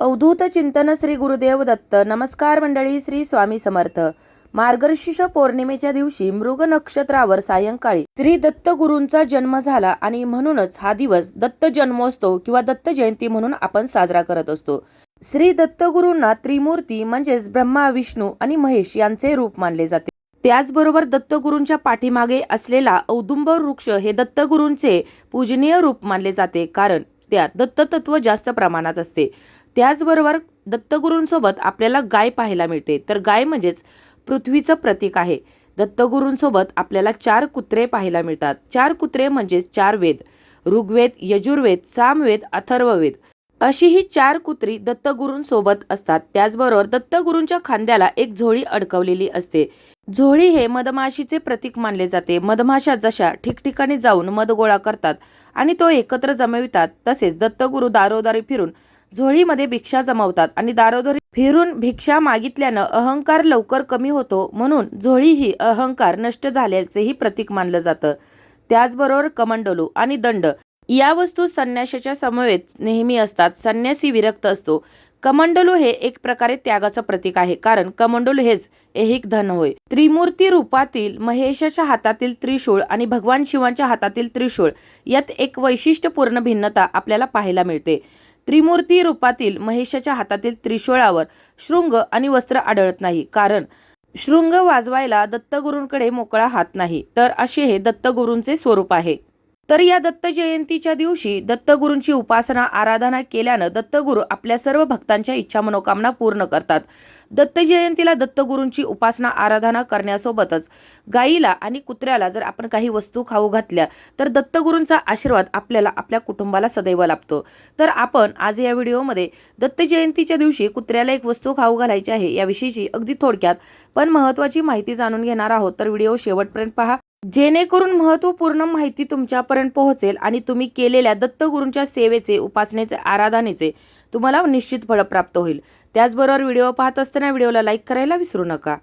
अवधूत चिंतन श्री गुरुदेव दत्त. नमस्कार मंडळी श्री स्वामी समर्थ. मार्गशीर्ष पौर्णिमेच्या दिवशी मृग नक्षत्रावर सायंकाळी श्री दत्त गुरूंचा जन्म झाला आणि म्हणूनच हा दिवस दत्त जन्मोत्सव किंवा दत्त जयंती म्हणून आपण साजरा करत असतो. श्री दत्त गुरूंना त्रिमूर्ती म्हणजेच ब्रह्मा विष्णू आणि महेश यांचे रूप मानले जाते. त्याचबरोबर दत्तगुरूंच्या पाठीमागे असलेला औदुंबर वृक्ष हे दत्तगुरूंचे पूजनीय रूप मानले जाते कारण त्यात दत्ततत्व जास्त प्रमाणात असते. त्याचबरोबर दत्तगुरूंसोबत आपल्याला गाय पाहायला मिळते. तर गाय म्हणजेच पृथ्वीचं प्रतीक आहे. दत्तगुरूंसोबत आपल्याला चार कुत्रे पाहायला मिळतात. चार कुत्रे म्हणजे चार वेद. ऋग्वेद यजुर्वेद सामवेद अथर्ववेद. अशी ही चार कुत्री दत्तगुरूंसोबत असतात. त्याचबरोबर दत्तगुरूंच्या खांद्याला एक झोळी अडकवलेली असते. झोळी हे मधमाशीचे प्रतीक मानले जाते. मधमाशा जशा ठिकठिकाणी जाऊन मध गोळा करतात आणि तो एकत्र जमवितात तसेच दत्तगुरू दारोदारी फिरून झोळीमध्ये भिक्षा जमवतात आणि दारोदारी फिरून भिक्षा मागितल्यानं अहंकार लवकर कमी होतो म्हणून झोळी ही अहंकार नष्ट झाल्याचेही प्रतीक मानलं जातं. त्याचबरोबर कमंडलू आणि दंड या वस्तू संन्याशाच्या समवेत नेहमी असतात. संन्यासी विरक्त असतो. कमंडलू हे एक प्रकारे त्यागाचं प्रतीक आहे कारण कमंडलू हेच ऐहिक धन होय. त्रिमूर्ती रूपातील महेशाच्या हातातील त्रिशूळ आणि भगवान शिवांच्या हातातील त्रिशूळ यात एक वैशिष्ट्यपूर्ण भिन्नता आपल्याला पाहायला मिळते. त्रिमूर्ती रूपातील महेशाच्या हातातील त्रिशूळावर शृंग आणि वस्त्र आढळत नाही. कारण शृंग वाजवायला दत्तगुरूंकडे मोकळा हात नाही. तर असे हे दत्तगुरूंचे स्वरूप आहे. तर या दत्त जयंतीच्या दिवशी दत्तगुरूंची उपासना आराधना केल्यानं दत्तगुरू आपल्या सर्व भक्तांच्या इच्छा मनोकामना पूर्ण करतात. दत्त जयंतीला दत्तगुरूंची उपासना आराधना करण्यासोबतच गाईला आणि कुत्र्याला जर आपण काही वस्तू खाऊ घातल्या तर दत्तगुरूंचा आशीर्वाद आपल्याला आपल्या कुटुंबाला सदैव लाभतो. तर आपण आज या व्हिडिओमध्ये दत्त जयंतीच्या दिवशी कुत्र्याला एक वस्तू खाऊ घालायची आहे याविषयीची अगदी थोडक्यात पण महत्त्वाची माहिती जाणून घेणार आहोत. तर व्हिडिओ शेवटपर्यंत पहा. जेणेकरून महत्त्वपूर्ण माहिती तुमच्यापर्यंत पोहोचेल आणि तुम्ही केलेल्या दत्तगुरूंच्या सेवेचे उपासनेचे आराधनेचे तुम्हाला निश्चित फळ प्राप्त होईल. त्याचबरोबर व्हिडिओ पाहत असताना व्हिडिओला लाईक करायला विसरू नका.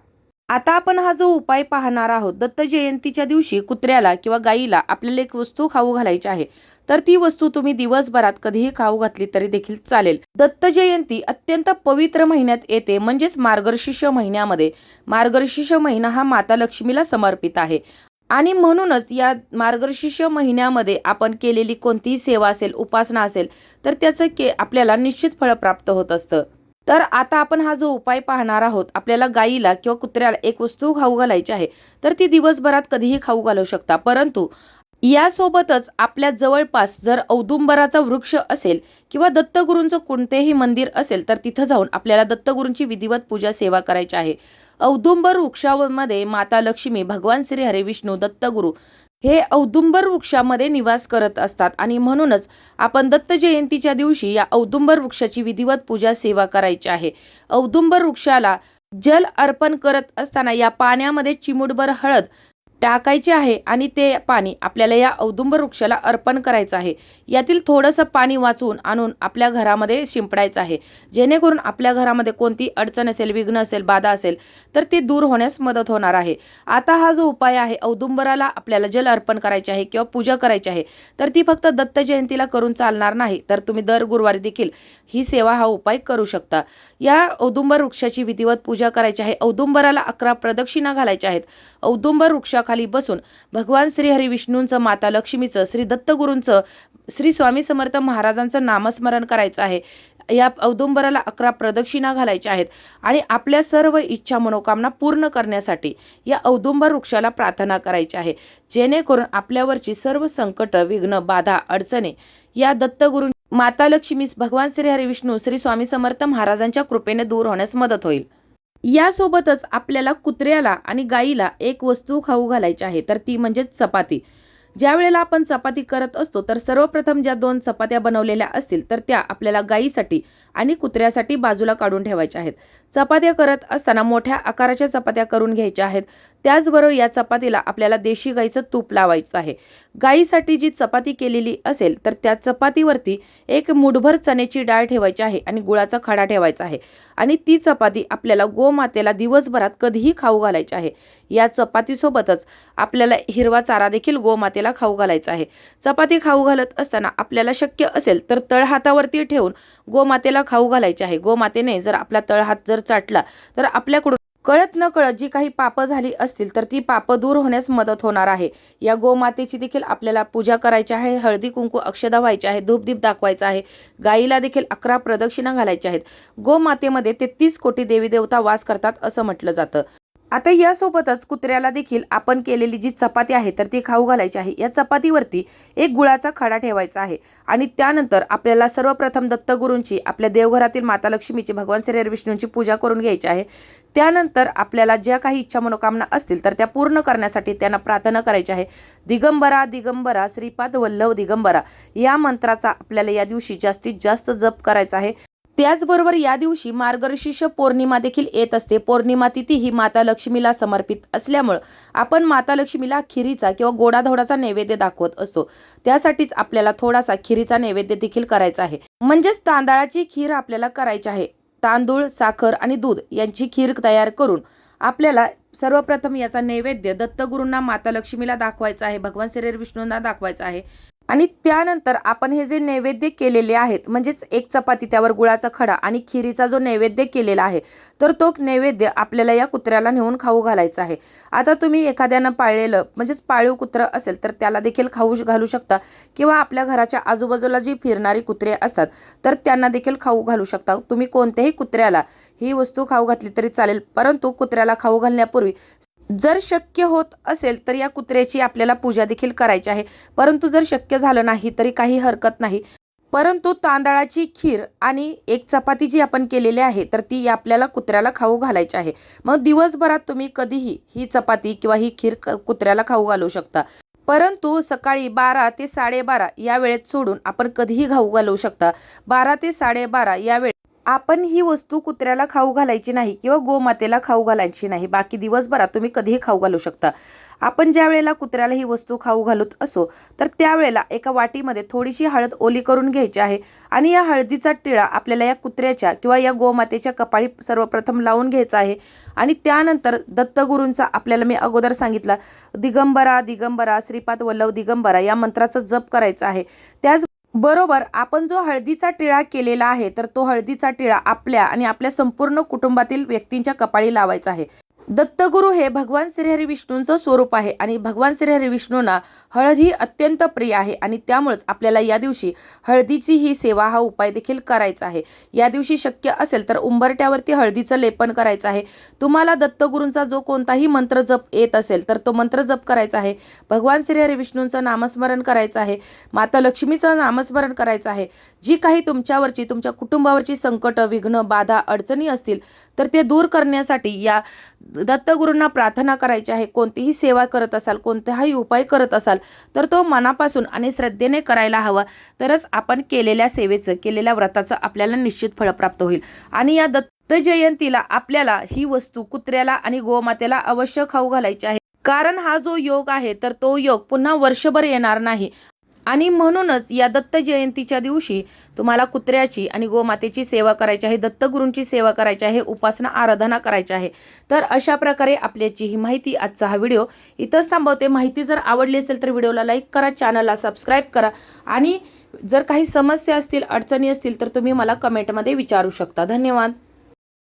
आता आपण हा जो उपाय पाहणार आहोत दत्त जयंतीच्या दिवशी कुत्र्याला किंवा गाईला आपल्याला एक वस्तू खाऊ घालायची आहे तर ती वस्तू तुम्ही दिवसभरात कधीही खाऊ घातली तरी देखील चालेल. दत्त जयंती अत्यंत पवित्र महिन्यात येते म्हणजेच मार्गशीर्ष महिन्यामध्ये. मार्गशीर्ष महिना हा माता लक्ष्मीला समर्पित आहे. आणि म्हणूनच या मार्गशीर्ष महिन्यामध्ये आपण केलेली कोणतीही सेवा असेल उपासना असेल तर त्याचं के आपल्याला निश्चित फळ प्राप्त होत असतं. तर आता आपण हा जो उपाय पाहणार आहोत आपल्याला गाईला किंवा कुत्र्याला एक वस्तू खाऊ घालायची आहे तर ती दिवसभरात कधीही खाऊ घालू शकता. परंतु यासोबतच आपल्या जवळपास जर औदुंबराचा वृक्ष असेल किंवा दत्तगुरूंचं कोणतेही मंदिर असेल तर तिथं जाऊन आपल्याला दत्तगुरूंची विधिवत पूजा सेवा करायची आहे. औदुंबर वृक्षामध्ये माता लक्ष्मी भगवान श्री हरे विष्णू दत्तगुरू हे औदुंबर वृक्षामध्ये निवास करत असतात आणि म्हणूनच आपण दत्त जयंतीच्या दिवशी या औदुंबर वृक्षाची विधिवत पूजा सेवा करायची आहे. औदुंबर वृक्षाला जल अर्पण करत असताना या पाण्यामध्ये चिमुटभर हळद टाकायचे आहे आणि ते पाणी आपल्याला या औदुंबर वृक्षाला अर्पण करायचं आहे. यातील थोडंसं पाणी वाचवून आणून आपल्या घरामध्ये शिंपडायचं आहे. जेणेकरून आपल्या घरामध्ये कोणती अडचण असेल विघ्न असेल बाधा असेल तर ती दूर होण्यास मदत होणार आहे. आता हा जो उपाय आहे औदुंबराला आपल्याला जल अर्पण करायचे आहे किंवा पूजा करायची आहे तर ती फक्त दत्त जयंतीला करून चालणार नाही तर तुम्ही दर गुरुवारी देखील ही सेवा हा उपाय करू शकता. या औदुंबर वृक्षाची विधिवत पूजा करायची आहे. औदुंबराला अकरा प्रदक्षिणा घालायच्या आहेत. औदुंबर वृक्षाखाली बसून भगवान श्री विष्णूंचं माता लक्ष्मीचं श्री दत्तगुरूंचं श्री स्वामी समर्थ महाराजांचं नामस्मरण करायचं आहे. या औदुंबराला अकरा प्रदक्षिणा घालायच्या आहेत आणि आपल्या सर्व इच्छा मनोकामना पूर्ण करण्यासाठी या औदुंबर वृक्षाला प्रार्थना करायची आहे. जेणेकरून आपल्यावरची सर्व संकट विघ्न बाधा अडचणी या दत्तगुरू माता लक्ष्मीस भगवान श्री हरिविष्णू श्री स्वामी समर्थ महाराजांच्या कृपेने दूर होण्यास मदत होईल. यासोबतच आपल्याला कुत्र्याला आणि गाईला एक वस्तू खाऊ घालायची आहे तर ती म्हणजे चपाती. ज्या वेळेला आपण चपाती करत असतो तर सर्वप्रथम ज्या दोन चपात्या बनवलेल्या असतील तर त्या आपल्याला गाईसाठी आणि कुत्र्यासाठी बाजूला काढून ठेवायच्या आहेत. चपात्या करत असताना मोठ्या आकाराच्या चपात्या करून घ्यायच्या आहेत. त्याचबरोबर या चपातीला आपल्याला देशी गाईचं तूप लावायचं आहे. गाईसाठी जी चपाती केलेली असेल तर त्या चपातीवरती एक मुठभर चण्याची डाळ ठेवायची आहे आणि गुळाचा खडा ठेवायचा आहे. आणि ती चपाती आपल्याला गोमातेला दिवसभरात कधीही खाऊ घालायची आहे. या चपातीसोबतच आपल्याला हिरवा चारा देखील गोमातेला खाऊ घालायचा आहे. चपाती खाऊ घालत असताना आपल्याला शक्य असेल तर तळहातावरती ठेवून गोमातेला खाऊ घालायचे आहे. गोमातेने जर आपला तळहात जर चाटला तर आपल्याकडून कळत न कळत जी काही पापं झाली असतील तर ती पापं दूर होण्यास मदत होणार आहे. या गोमातेची देखील आपल्याला पूजा करायची आहे हळदी कुंकू अक्षदा व्हायची आहे धूपदीप दाखवायचा आहे गाईला देखील अकरा प्रदक्षिणा घालायच्या आहेत. गोमातेमध्ये तेहतीस कोटी देवी देवता वास करतात असं म्हटलं जातं. आता यासोबतच कुत्र्याला देखील आपण केलेली जी चपाती आहे तर ती खाऊ घालायची आहे. या चपातीवरती एक गुळाचा खडा ठेवायचा आहे आणि त्यानंतर आपल्याला सर्वप्रथम दत्तगुरूंची आपल्या देवघरातील माता लक्ष्मीची भगवान श्री विष्णूंची पूजा करून घ्यायची आहे. त्यानंतर आपल्याला ज्या काही इच्छा मनोकामना असतील तर त्या पूर्ण करण्यासाठी त्यांना प्रार्थना करायची आहे. दिगंबरा दिगंबरा श्रीपाद वल्लभ दिगंबरा या मंत्राचा आपल्याला या दिवशी जास्तीत जास्त जप करायचा आहे. त्याचबरोबर या दिवशी मार्गशीर्ष पौर्णिमा देखील येत असते. पौर्णिमा तिथी ही माता लक्ष्मीला समर्पित असल्यामुळं आपण माता लक्ष्मीला खिरीचा किंवा गोडाधोडाचा नैवेद्य दाखवत असतो. त्यासाठीच आपल्याला थोडासा खिरीचा नैवेद्य देखील करायचा आहे. म्हणजेच तांदळाची खीर आपल्याला करायची आहे. तांदूळ साखर आणि दूध यांची खीर तयार करून आपल्याला सर्वप्रथम याचा नैवेद्य दत्तगुरूंना माता लक्ष्मीला दाखवायचा आहे. भगवान श्री विष्णूंना दाखवायचा आहे. आणि त्यानंतर आपण हे जे नैवेद्य केलेले आहेत म्हणजेच एक चपाती त्यावर गुळाचा खडा आणि खिरीचा जो नैवेद्य केलेला आहे तर तो नैवेद्य आपल्याला या कुत्र्याला नेऊन खाऊ घालायचा आहे. आता तुम्ही एखाद्यानं पाळलेलं म्हणजेच पाळीव कुत्रं असेल तर त्याला देखील खाऊ घालू शकता. किंवा आपल्या घराच्या आजूबाजूला जी फिरणारी कुत्रे असतात तर त्यांना देखील खाऊ घालू शकता. तुम्ही कोणत्याही कुत्र्याला ही वस्तू खाऊ घातली तरी चालेल परंतु कुत्र्याला खाऊ घालण्यापूर्वी जर शक्य होत असेल तर या कुत्र्याची आपल्याला पूजा देखील करायची आहे. परंतु जर शक्य झालं नाही तरी काही हरकत नाही. परंतु तांदळाची खीर आणि एक चपाती जी आपण केलेली आहे तर ती आपल्याला कुत्र्याला खाऊ घालायची आहे. मग दिवसभरात तुम्ही कधीही ही चपाती किंवा ही खीर क- कुत्र्याला खाऊ घालू शकता. परंतु सकाळी बारा ते साडेबारा या वेळेत सोडून आपण कधीही खाऊ घालू शकता. बारा ते साडेबारा या वेळेत आपण ही वस्तू कुत्र्याला खाऊ घालायची नाही किंवा गोमातेला खाऊ घालायची नाही. बाकी दिवसभरात तुम्ही कधीही खाऊ घालू शकता. आपण ज्या वेळेला कुत्र्याला ही वस्तू खाऊ घालत असो तर त्यावेळेला एका वाटीमध्ये थोडीशी हळद ओली करून घ्यायची आहे आणि या हळदीचा टिळा आपल्याला या कुत्र्याच्या किंवा या गोमातेच्या कपाळी सर्वप्रथम लावून घ्यायचा आहे आणि त्यानंतर दत्तगुरूंचा आपल्याला मी अगोदर सांगितला दिगंबरा दिगंबरा श्रीपाद वल्लभ दिगंबरा या मंत्राचा जप करायचा आहे. त्याच बरोबर आपण जो हळदीचा टिळा केलेला आहे तर तो हळदीचा टिळा आपल्या आणि आपल्या संपूर्ण कुटुंबातील व्यक्तींच्या कपाळी लावायचा आहे. दत्तगुरु हे भगवान श्रीहरी विष्णूंचं स्वरूप आहे आणि भगवान श्रीहरी विष्णूंना हळद ही अत्यंत प्रिय आहे आणि त्यामुळेच आपल्याला या दिवशी हळदीची ही सेवा हा उपाय देखील करायचा आहे. या दिवशी शक्य असेल तर उंबरट्यावरती हळदीचं लेपन करायचं आहे. तुम्हाला दत्तगुरूंचा जो कोणताही मंत्र जप येत असेल तर तो मंत्र जप करायचा आहे. भगवान श्रीहरी विष्णूंचं नामस्मरण करायचं आहे. माता लक्ष्मीचं नामस्मरण करायचं आहे. जी काही तुमच्यावरची तुमच्या कुटुंबावरची संकट विघ्न बाधा अडचणी असतील तर ते दूर करण्यासाठी या दत्तगुरूंना प्रार्थना करायची आहे कोणतीही सेवा करत असाल कोणताही उपाय करत असाल तर तो मनापासून आणि श्रद्धेने करायला हवा. तरच आपण केलेल्या सेवेचं केलेल्या व्रताचं आपल्याला निश्चित फळ प्राप्त होईल. आणि या दत्त जयंतीला आपल्याला ही वस्तू कुत्र्याला आणि गोमातेला अवश्य खाऊ घालायची आहे. कारण हा जो योग आहे तर तो योग पुन्हा वर्षभर येणार नाही. आणि म्हणूनच या दत्त जयंतीच्या दिवशी तुम्हाला कुत्र्याची आणि गोमातेची सेवा करायची आहे दत्तगुरूंची सेवा करायची आहे उपासना आराधना करायची आहे. तर अशा प्रकारे आपल्याची ही माहिती आजचा हा व्हिडिओ. इथंच थांबवते. माहिती जर आवडली असेल तर व्हिडिओला लाईक करा चॅनलला सबस्क्राईब करा आणि जर काही समस्या असतील अडचणी असतील तर तुम्ही मला कमेंटमध्ये विचारू शकता. धन्यवाद.